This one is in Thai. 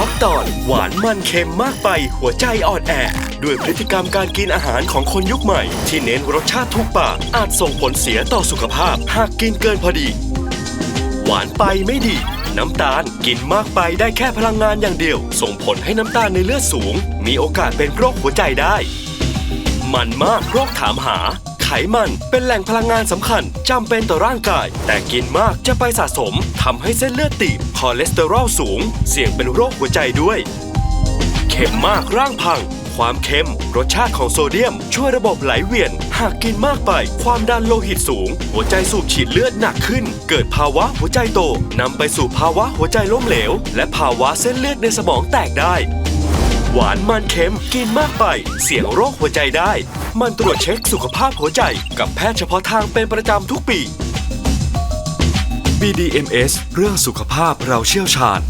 อล์กตอนหวานมันเค็มมากไปหัวใจอ่อนแอ ด้วยพฤติกรรมการกินอาหารของคนยุคใหม่ ที่เน้นรสชาติทุกปากอาจส่งผลเสียต่อสุขภาพ หากกินเกินพอดี หวานไปไม่ดี น้ำตาลกินมากไปได้แค่พลังงานอย่างเดียว ส่งผลให้น้ำตาลในเลือดสูง มีโอกาสเป็นโรคหัวใจได้ มันมากโรคถามหา มัน เป็นแหล่งพลังงานสำคัญจำเป็นต่อร่างกาย แต่กินมากจะไปสะสมทำให้เส้นเลือดตีบคอเลสเตอรอลสูง เสี่ยงเป็นโรคหัวใจด้วย เค็มมากร่างพัง ความเค็ม รสชาติของโซเดียม ช่วยระบบไหลเวียน หากกินมากไป ความดันโลหิตสูง หัวใจสูบฉีดเลือดหนักขึ้น เกิดภาวะหัวใจโตนำไปสู่ภาวะหัวใจล้มเหลว และภาวะเส้นเลือดในสมองแตกได้ หวานมันเค็มกินมากไป เสี่ยงโรคหัวใจได้ มันตรวจเช็คสุขภาพหัวใจกับแพทย์เฉพาะทางเป็นประจำทุกปี BDMS เรื่องสุขภาพเราเชี่ยวชาญ